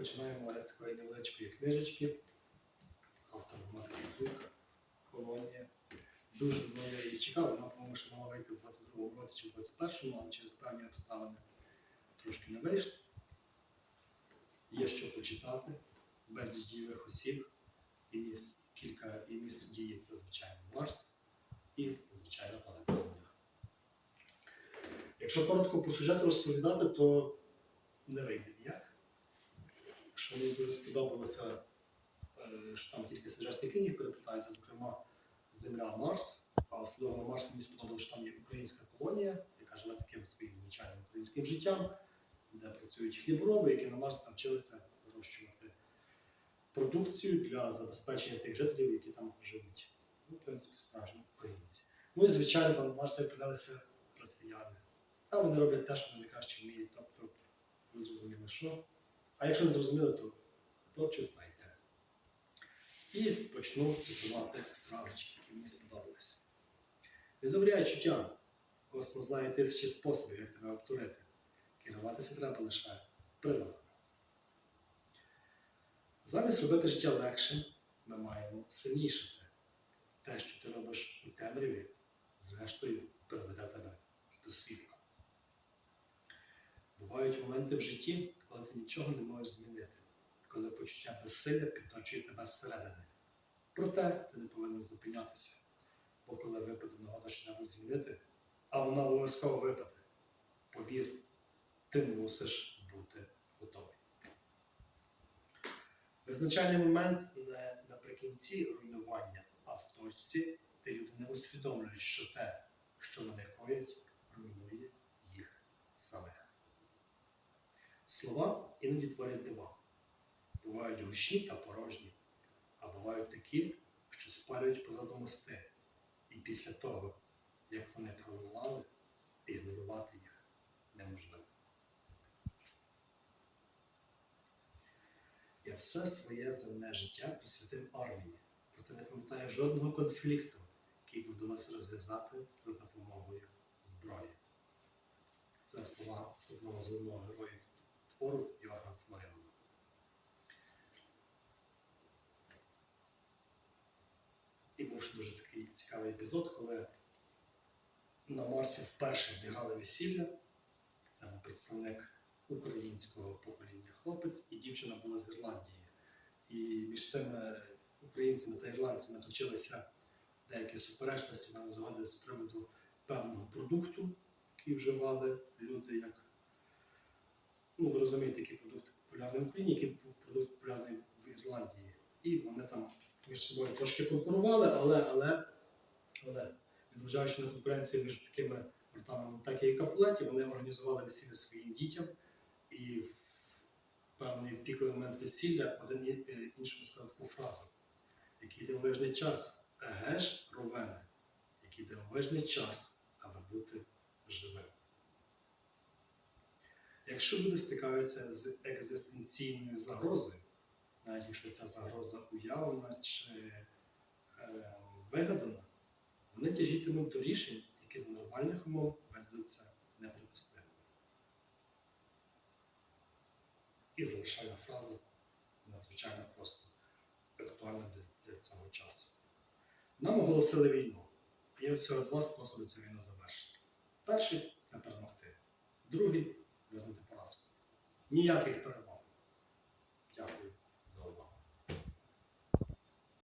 Починаємо від такої невеличкої книжечки. Автор Максим Трук, колонія. Дуже давно я її чекав, вона, по-моєму, ще мала вийти в 22-му році чи в 21-му, але через певні обставини трошки не вийшло. Є що почитати, безліч дієвих осіб, і місць, кілька і місць дії це, звичайно, Марс і, звичайно, планета Земля. Якщо коротко по сюжету розповідати, то не вийде ніяк. Якщо мені дуже сподобалося, е, що там кілька сюжетних ліній переплітаються, зокрема Земля Марс, а особливо на Марсі мені сподобалося, що там є українська колонія, яка живе таким своїм звичайним українським життям, де працюють хлібороби, які на Марсі навчилися вирощувати продукцію для забезпечення тих жителів, які там живуть. Ну, в принципі, справжні українці. Ну і звичайно, там на Марсі опинилися росіяни. А вони роблять те, що вони найкраще вміють. Тобто, ви зрозуміли, що. А якщо не зрозуміли, то почитайте. І почну цитувати фразочки, які мені сподобалися. Не довіряй чуттям. Космос знає тисячі способів, як тебе обдурити. Керуватися треба лише приладами. Замість робити життя легшим, ми маємо сильнішити. Те, що ти робиш у темряві, зрештою приведе тебе до світла. Бувають моменти в житті, ти нічого не можеш змінити, коли почуття безсилля підточує тебе зсередини. Проте ти не повинен зупинятися, бо коли випаде нагода що змінити, а вона обов'язково випаде, повір, ти мусиш бути готовий. Визначальний момент не наприкінці руйнування, а в точці, де люди не усвідомлюють, що те, що вони коять, руйнує їх самих. Слова іноді творять дива. Бувають гучні та порожні, а бувають такі, що спалюють позаду мости. І після того, як вони пролунали, ігнорувати їх неможливо. Я все своє земне життя присвятив армії, проте не пам'ятаю жодного конфлікту, який би вдалося розв'язати за допомогою зброї. Це слова одного з головного героїв твору Йорга Флоріана. І був ще дуже такий цікавий епізод, коли на Марсі вперше зіграли весілля. Це був представник українського покоління хлопець, і дівчина була з Ірландії. І між цими українцями та ірландцями точилися деякі суперечності на згоди з приводу певного продукту, який вживали люди, як ну, ви розумієте, який продукт популярний в Україні, який продукт популярний в Ірландії. І вони там між собою трошки конкурували, але, але, але незважаючи на конкуренцію між такими гуртами так і Капулеті, вони організували весілля своїм дітям. І в певний піковий момент весілля один е, іншому сказав таку фразу, який дивовижний час, еге ж, ровене, який дивовижний час, аби бути живим. Якщо люди стикаються з екзистенційною загрозою, навіть якщо ця загроза уявлена чи е, вигадана, вони тяжітимуть до рішень, які з нормальних умов видадуться неприпустимими. І залишальна фраза надзвичайно просто актуальна для цього часу. Нам оголосили війну. Є всього два способи цю війну завершити. Перший це перемогти. Другий にやけと